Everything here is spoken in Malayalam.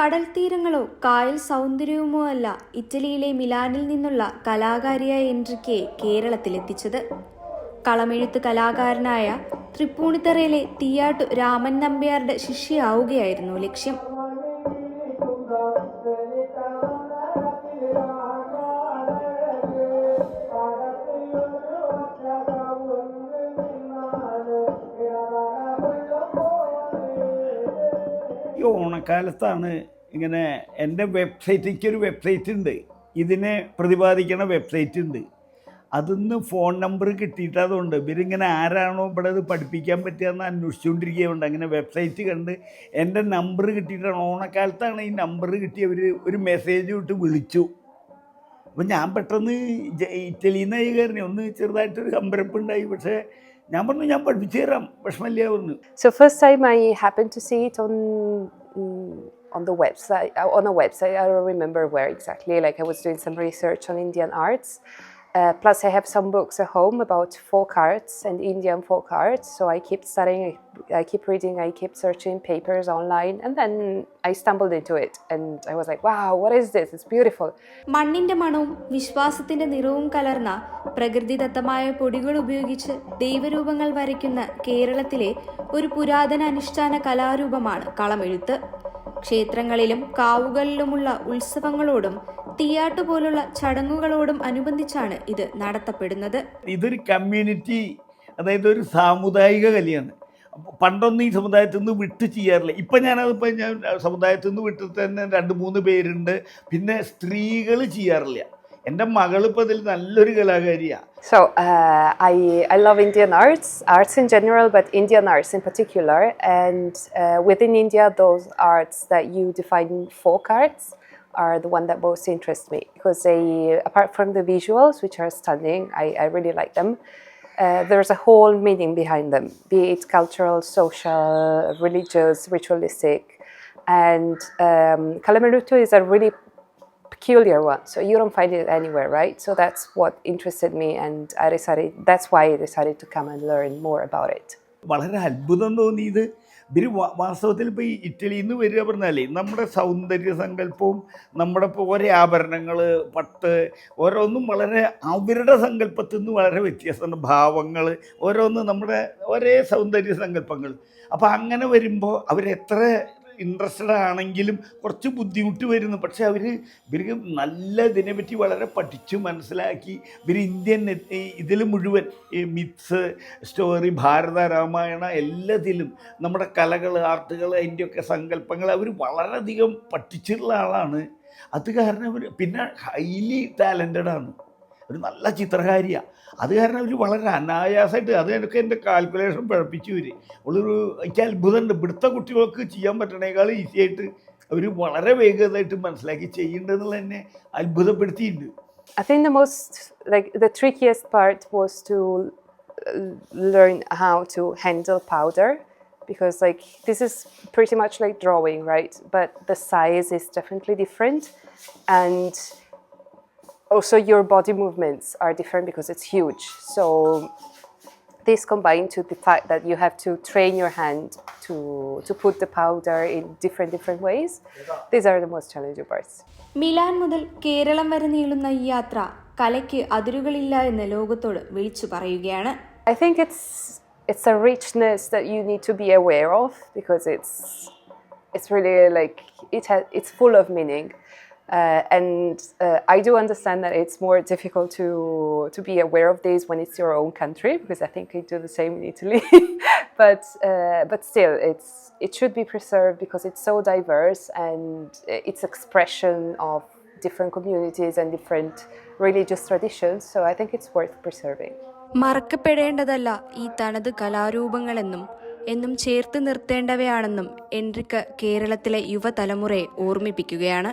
കടൽ തീരങ്ങളോ കായൽ സൗന്ദര്യവുമോ അല്ല ഇറ്റലിയിലെ മിലാനിൽ നിന്നുള്ള കലാകാരിയായ എൻട്രിക്കയെ കേരളത്തിലെത്തിച്ചത്. കളമെഴുത്ത് കലാകാരനായ തൃപ്പൂണിത്തറയിലെ തീയാട്ടു രാമൻ നമ്പ്യാരുടെ ശിഷ്യയാവുകയായിരുന്നു ലക്ഷ്യം. ഈ ഓണക്കാലത്താണ് ഇങ്ങനെ എന്റെ വെബ്സൈറ്റ് എനിക്കൊരു വെബ്സൈറ്റ് ഉണ്ട് ഇതിനെ പ്രതിപാദിക്കണ വെബ്സൈറ്റ് ഉണ്ട് അതിന്ന് ഫോൺ നമ്പർ കിട്ടിയിട്ടതുകൊണ്ട് ഇവരിങ്ങനെ ആരാണോ ഇവിടെ ഇത് പഠിപ്പിക്കാൻ പറ്റുകയെന്ന് അന്വേഷിച്ചുകൊണ്ടിരിക്കുകയുണ്ട്. അങ്ങനെ വെബ്സൈറ്റ് കണ്ട് എന്റെ നമ്പർ കിട്ടിയിട്ടാണ്. ഓണക്കാലത്താണ് ഈ നമ്പർ കിട്ടിയവർ ഒരു മെസ്സേജ് വിട്ട് വിളിച്ചു. അപ്പം ഞാൻ പെട്ടെന്ന് ഇറ്റലിയിൽ നിന്നായി കയറി. ഒന്ന് ചെറുതായിട്ടൊരു ഉണ്ടായി പക്ഷേ ഞാൻ പറഞ്ഞു ഞാൻ പഠിപ്പിച്ചു തരാം വിഷമല്ല പറഞ്ഞു So first time I happened to see it on mm, on the website uh, on a website. I don't remember where exactly. Like I was doing some research on Indian arts. Uh, plus, I have some books at home about folk arts and Indian folk arts. So I keep studying, I, I keep reading, I keep searching papers online, and then I stumbled into it, and I was like, "Wow, what is this? It's beautiful." മണ്ണിന്റെ മണവും വിശ്വാസത്തിന്റെ നിറവും കലർന്ന പ്രകൃതിദത്തമായ പൊടികൾ ഉപയോഗിച്ച് ദൈവരൂപങ്ങൾ വരയ്ക്കുന്ന കേരളത്തിലെ ഒരു പുരാതന അനുഷ്ഠാന കലാരൂപമാണ് കളമെഴുത്ത്. ക്ഷേത്രങ്ങളിലും കാവുകളിലുമുള്ള ഉത്സവങ്ങളോടും തീയാട്ട് പോലുള്ള ചടങ്ങുകളോടും അനുബന്ധിച്ചാണ് ഇത് നടത്തപ്പെടുന്നത്. ഇതൊരു കമ്മ്യൂണിറ്റി അതായത് ഒരു സാമുദായിക കലയാണ്. പണ്ടൊന്നും ഈ സമുദായത്തിൽ നിന്ന് വിട്ട് ചെയ്യാറില്ല. ഇപ്പം ഞാനതിപ്പോൾ ഞാൻ സമുദായത്തിൽ നിന്ന് വിട്ടിട്ട് തന്നെ രണ്ട് മൂന്ന് പേരുണ്ട്. പിന്നെ സ്ത്രീകൾ ചെയ്യാറില്ല. എൻ്റെ മകളിപ്പോൾ ഇതിൽ നല്ലൊരു കലാകാരിയാണ് So uh, I I love Indian arts, arts in general, but Indian arts in particular. And uh, within India, those arts that you define folk arts are the one that most interest me because they, apart from the visuals, which are stunning, I, I really like them. Uh, there's a whole meaning behind them, be it cultural, social, religious, ritualistic. And um, Kalamarutu is a really peculiar one. So you don't find it anywhere, right? So that's what interested me, and I decided that's why I decided to come and learn more about it. വളരെ അത്ഭുതം തോന്നിയത് ഇവർ വാസ്തവത്തിൽ ഇപ്പോൾ ഈ ഇറ്റലിയിൽ നിന്ന് വരിക പറഞ്ഞാലേ നമ്മുടെ സൗന്ദര്യ സങ്കല്പവും നമ്മുടെ ഇപ്പോൾ ഓരോ ആഭരണങ്ങൾ പട്ട് ഓരോന്നും വളരെ അവരുടെ സങ്കല്പത്തിൽ നിന്ന് വളരെ വ്യത്യസ്തമാണ് ഭാവങ്ങൾ ഓരോന്നും നമ്മുടെ ഒരേ സൗന്ദര്യ സങ്കല്പങ്ങൾ അപ്പോൾ അങ്ങനെ വരുമ്പോൾ അവരെത്ര ഇൻട്രസ്റ്റഡ് ആണെങ്കിലും കുറച്ച് ബുദ്ധിമുട്ട് വരുന്നു. പക്ഷേ അവർ ഇവർക്ക് നല്ല ഇതിനെപ്പറ്റി വളരെ പഠിച്ചു മനസ്സിലാക്കി. ഇവർ ഇന്ത്യൻ ഇതിൽ മുഴുവൻ ഈ മിത്സ് സ്റ്റോറി ഭാരത രാമായണ എല്ലാത്തിലും നമ്മുടെ കലകൾ ആർട്ടുകൾ അതിന്റെയൊക്കെ സങ്കല്പങ്ങൾ അവർ വളരെയധികം പഠിച്ചിട്ടുള്ള ആളാണ്. അത് കാരണം അവർ പിന്നെ ഹൈലി ടാലന്റഡ് ആണ്. ഒരു നല്ല ചിത്രകാരിയാണ് അത് കാരണം അവർ വളരെ അനായാസമായിട്ട് അത് എനിക്ക് എന്റെ കാൽക്കുലേഷൻ പിഴപ്പിച്ചു വരും അവളൊരു എനിക്ക് അത്ഭുതമുണ്ട്. ഇവിടുത്തെ കുട്ടികൾക്ക് ചെയ്യാൻ പറ്റണേക്കാൾ ഈസി ആയിട്ട് അവർ വളരെ വേഗതയായിട്ട് മനസ്സിലാക്കി ചെയ്യേണ്ടതെന്നുള്ള എന്നെ അത്ഭുതപ്പെടുത്തിയിട്ടുണ്ട്. I think the most like the trickiest part was uh, learn how to handle powder because like this is pretty much like drawing, right? But the size is definitely different and also your body movements are different because it's huge. So this combined to the fact that you have to train your hand to to put the powder in different different ways. These are the most challenging parts. Milan മുതൽ കേരളം വരെ നീളുന്ന ഈ യാത്ര കലയ്ക്ക് അതിരുകളില്ല എന്ന് ലോകത്തോട് വിളിച്ചു പറയുകയാണ് I think it's it's a richness that you need to be aware of because it's it's really like it has it's full of meaning. Uh, and uh, I do understand that it's more difficult to to be aware of this when it's your own country because I think we do the same in Italy. but uh, but still, it's it should be preserved because it's so diverse and it's expression of different communities and different religious traditions. So I think it's worth preserving. മറക്കപ്പെടേണ്ടതല്ല ഈ തനത് കലാരൂപങ്ങളെന്നും എന്നും ചേർത്ത് നിർത്തേണ്ടവയാണെന്നും എൻട്രിക്ക് കേരളത്തിലെ യുവതലമുറയെ ഓർമ്മിപ്പിക്കുകയാണ്